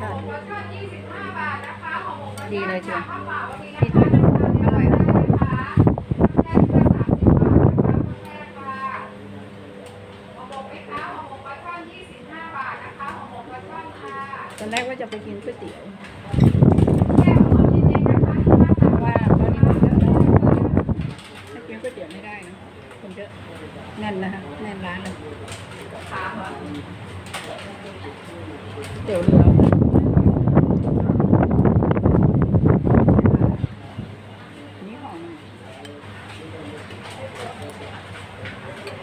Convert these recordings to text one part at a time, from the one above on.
ช่ดีเลยจ้ะยตอนแรกว่าจะไปกินก๋วยเตี๋ยวเยอะไม่ได้นะคนเยอะแน่นนะคะแน่นร้านเลยเดี๋ยวเหลือ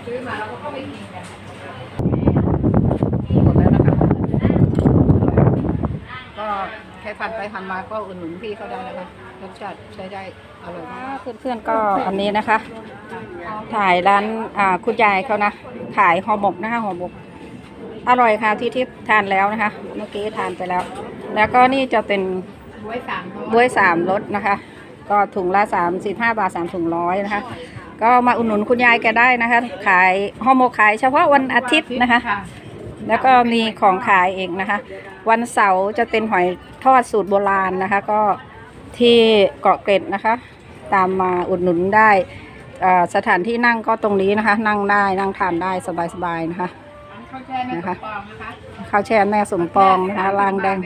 ซื้อมาแล้วก็เข้าไปกินกันหมดแล้วนะคะก็ใครผ่านไปผ่านมาก็อุดหนุนพี่เขาได้นะคะรสชาติใช้ได้อร่อยมากเพื่อนๆก็อันนี้นะคะ ถ่ายร้านอ่าคุณยายเขานะ ขายห่อหมกนะคะห่อหมก อร่อยค่ะที่ที่ทานแล้วนะคะ เมื่อกี้ทานไปแล้ว แล้วก็นี่จะเป็นบ๊วยสามบ้วยสามรสนะคะ ก็ถุงละสามสิบห้าบาทสามถุงร้อยนะคะ ก็มาอุดหนุนคุณยายแกได้นะคะ ขายห่อหมกขายเฉพาะวันอาทิตย์นะคะ แล้วก็มีของขายเองนะคะ วันเสาร์จะเป็นหอยทอดสูตรโบราณนะคะ ก็ที่เกาะเกร็ดนะคะ ตามมาอุดหนุนได้เอ่อสถานที่นั่งก็ตรงนี้นะคะ นั่งได้นั่งทานได้สบายๆนะคะข้าวแช่แม่กระป๋องนะคะข้าวแช่แม่สมปองนะคะรางแดง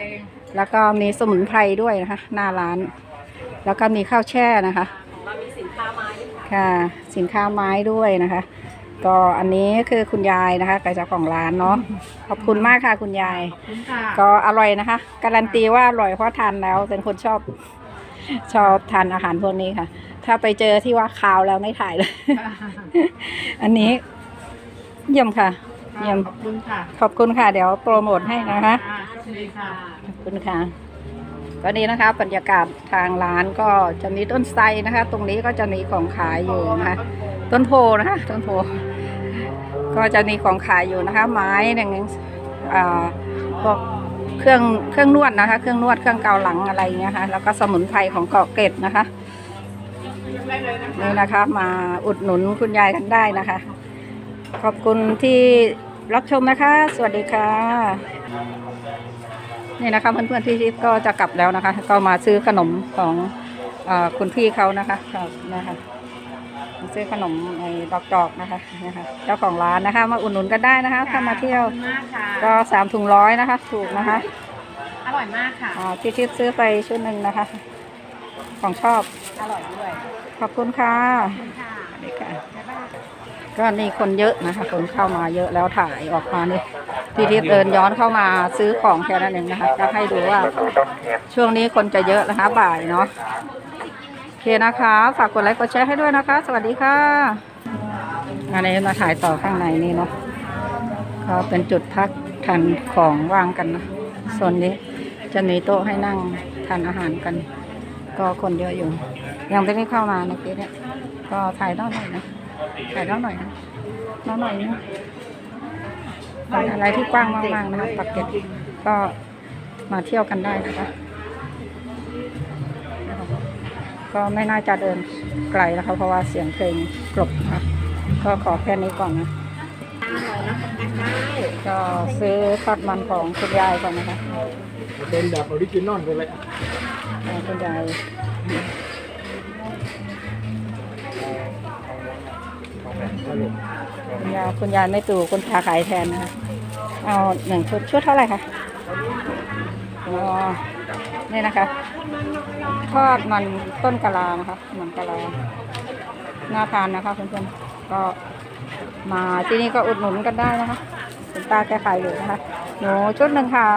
แล้วก็มีสมุนไพรด้วยนะคะ หน้าร้าน แล้วก็มีข้าวแช่นะคะ ค่ะสินค้าไม้ด้วยนะคะ ก็อันนี้คือคุณยายนะคะกับเจ้าของร้านเนาะขอบคุณมากค่ะคุณยายขอบคุณค่ะก็อร่อยนะคะ การันตีว่าอร่อยเพราะทานแล้วเป็นคนชอบชอบทานอาหารพวกนี้ค่ะ ถ้าไปเจอที่ว่าคาวแล้วไม่ถ่ายเลย อันนี้เยี่ยมค่ะ เยี่ยมขอบคุณค่ะ ขอบคุณค่ะ เดี๋ยวโปรโมทให้นะคะ สวัสดีค่ะ ขอบคุณค่ะ ก็นี้นะคะบรรยากาศทางร้านก็จะมีต้นไทรนะคะ ตรงนี้ก็จะมีของขายอยู่นะคะต้นโพนะคะต้นโพก็จะมีของขายอยู่นะคะ ไม้อย่างนี้อ่าพวกเครื่องเครื่องนวดนะคะ เครื่องนวดเครื่องเกาหลังอะไรเงี้ยค่ะแล้วก็สมุนไพรของเกาะเกร็ดนะคะนี่นะคะ มาอุดหนุนคุณยายกันได้นะคะ ขอบคุณที่รับชมนะคะ สวัสดีค่ะ นี่นะคะเพื่อนๆที่ที่ก็จะกลับแล้วนะคะ ก็มาซื้อขนมของเออคุณพี่เขานะคะครับนะคะมาซื้อขนมไอ้ดอกจอกนะคะนะคะเจ้าของร้านนะคะ มาอุดหนุนกันได้นะคะถ้ามาเที่ยวขอบคุณมากค่ะก็สามถุงร้อยนะคะ ถูกนะคะ อร่อยมากค่ะอ่าพี่ทิพย์ซื้อไปชุดหนึ่งนะคะ ของชอบอร่อยด้วยขอบคุณค่ะขอบคุณค่ะสวัสดีค่ะบ๊ายบายก็นี่คนเยอะนะคะ คนเข้ามาเยอะแล้วถ่ายออกมานี่พี่ ทิพย์เดินย้อนเข้ามาซื้อของแค่นั้นเองนะคะจะให้ดูว่าช่วงนี้คนจะเยอะนะคะบ่ายเนาะโอเคนะคะ ฝากกดไลค์กดแชร์ให้ด้วยนะคะ สวัสดีค่ะอันนี้มาถ่ายต่อข้างในนี่เนาะก็เป็นจุดพักทานของว่างกันนะโซนนี้จะมีโต๊ะให้นั่งทานอาหารกัน ก็คนเยอะอยู่ ยังไม่ได้เข้ามาเมื่อกี้เนี่ยก็ถ่ายน้อยหน่อยนะถ่ายน้อยหน่อยนะน้อยหน่อยนะ เป็นอะไรที่กว้างมากๆนะคะปักเก็ตก็มาเที่ยวกันได้นะคะก็ไม่น่าจะเดินไกลนะคะเพราะว่าเสียงเพลงกลบนะคะก็ขอแค่นี้ก่อนนะก็ซื้อทอดมันของคุณยายก่อนนะคะเป็นแบบออริจินอลเลยของคุณยาย คุณยายคุณยายไม่ตู่คุณตาขายแทนนะคะ เอาหนึ่งชุดชุดเท่าไหร่คะอ๋อนี่นะคะ ทอดมันต้นกะลานะคะมันกะลาน่าทานนะคะเพื่อนๆก็มาที่นี่ก็อุดหนุนกันได้นะคะคุณตาแกขายอยู่นะคะหนูชุดหนึ่งค่ะ